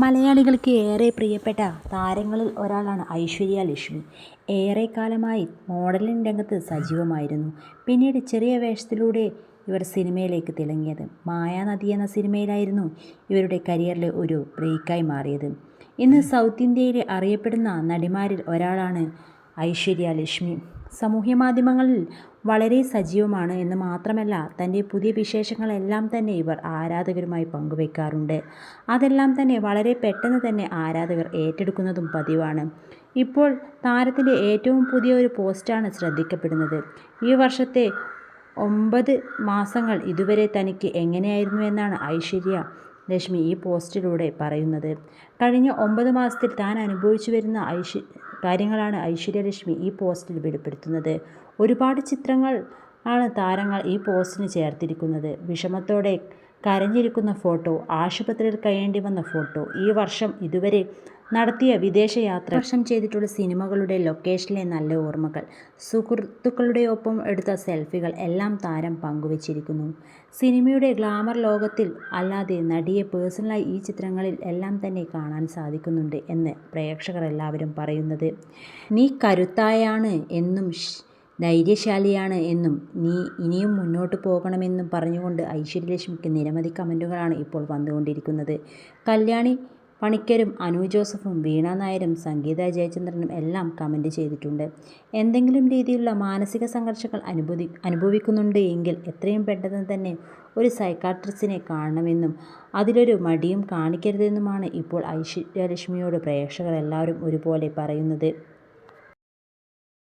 മലയാളികൾക്ക് ഏറെ പ്രിയപ്പെട്ട താരങ്ങളിൽ ഒരാളാണ് ഐശ്വര്യ ലക്ഷ്മി. ഏറെക്കാലമായി മോഡലിംഗ് രംഗത്ത് സജീവമായിരുന്നു. പിന്നീട് ചെറിയ വേഷത്തിലൂടെ ഇവർ സിനിമയിലേക്ക് തിളങ്ങിയത്. മായാനദി എന്ന സിനിമയിലായിരുന്നു ഇവരുടെ കരിയറിലെ ഒരു ബ്രേക്കായി മാറിയത്. ഇന്ന് സൗത്ത് ഇന്ത്യയിലെ അറിയപ്പെടുന്ന നടിമാരിൽ ഒരാളാണ് ഐശ്വര്യ ലക്ഷ്മി. സാമൂഹ്യമാധ്യമങ്ങളിൽ വളരെ സജീവമാണ് എന്ന് മാത്രമല്ല തന്റെ പുതിയ വിശേഷങ്ങളെല്ലാം തന്നെ ഇവർ ആരാധകരുമായി പങ്കുവെക്കാറുണ്ട്. അതെല്ലാം തന്നെ വളരെ പെട്ടെന്ന് തന്നെ ആരാധകർ ഏറ്റെടുക്കുന്നതും പതിവാണ്. ഇപ്പോൾ താരത്തിന്റെ ഏറ്റവും പുതിയ ഒരു പോസ്റ്റാണ് ശ്രദ്ധിക്കപ്പെടുന്നത്. ഈ വർഷത്തെ ഒമ്പത് മാസങ്ങൾ ഇതുവരെ തനിക്ക് എങ്ങനെയായിരുന്നു എന്നാണ് ഐശ്വര്യ ലക്ഷ്മി ഈ പോസ്റ്റിലൂടെ പറയുന്നത്. കഴിഞ്ഞ ഒമ്പത് മാസത്തിൽ താൻ അനുഭവിച്ചു വരുന്ന ഐശ്വര്യ ലക്ഷ്മി ഈ പോസ്റ്റിൽ വെളിപ്പെടുത്തുന്നത്. ഒരുപാട് ചിത്രങ്ങൾ ആണ് താരങ്ങൾ ഈ പോസ്റ്റിന് ചേർത്തിരിക്കുന്നത്. വിഷമത്തോടെ കരഞ്ഞിരിക്കുന്ന ഫോട്ടോ, ആശുപത്രിയിൽ കഴിയേണ്ടി വന്ന ഫോട്ടോ, ഈ വർഷം ഇതുവരെ നടത്തിയ വിദേശയാത്ര, വർഷം ചെയ്തിട്ടുള്ള സിനിമകളുടെ ലൊക്കേഷനിലെ നല്ല ഓർമ്മകൾ, സുഹൃത്തുക്കളുടെ ഒപ്പം എടുത്ത സെൽഫികൾ എല്ലാം താരം പങ്കുവച്ചിരിക്കുന്നു സിനിമയുടെ ഗ്ലാമർ ലോകത്തിൽ അല്ലാതെ നടിയെ പേഴ്സണലായി ഈ ചിത്രങ്ങളിൽ എല്ലാം തന്നെ കാണാൻ സാധിക്കുന്നുണ്ട് എന്ന് പ്രേക്ഷകർ എല്ലാവരും പറയുന്നത്. നീ കരുത്തായാണ് എന്നും ധൈര്യശാലിയാണ് എന്നും നീ ഇനിയും മുന്നോട്ട് പോകണമെന്നും പറഞ്ഞുകൊണ്ട് ഐശ്വര്യലക്ഷ്മിക്ക് നിരവധി കമന്റുകളാണ് ഇപ്പോൾ വന്നുകൊണ്ടിരിക്കുന്നത്. കല്യാണി പണിക്കരും അനു ജോസഫും വീണ നായരും സംഗീത ജയചന്ദ്രനും എല്ലാം കമന്റ് ചെയ്തിട്ടുണ്ട്. എന്തെങ്കിലും രീതിയിലുള്ള മാനസിക സംഘർഷങ്ങൾ അനുഭവിക്കുന്നുണ്ട് എങ്കിൽ എത്രയും പെട്ടെന്ന് തന്നെ ഒരു സൈക്കാട്രിസ്റ്റിനെ കാണണമെന്നും അതിലൊരു മടിയും കാണിക്കരുതെന്നുമാണ് ഇപ്പോൾ ഐശ്വര്യലക്ഷ്മിയോട് പ്രേക്ഷകർ എല്ലാവരും ഒരുപോലെ പറയുന്നത്.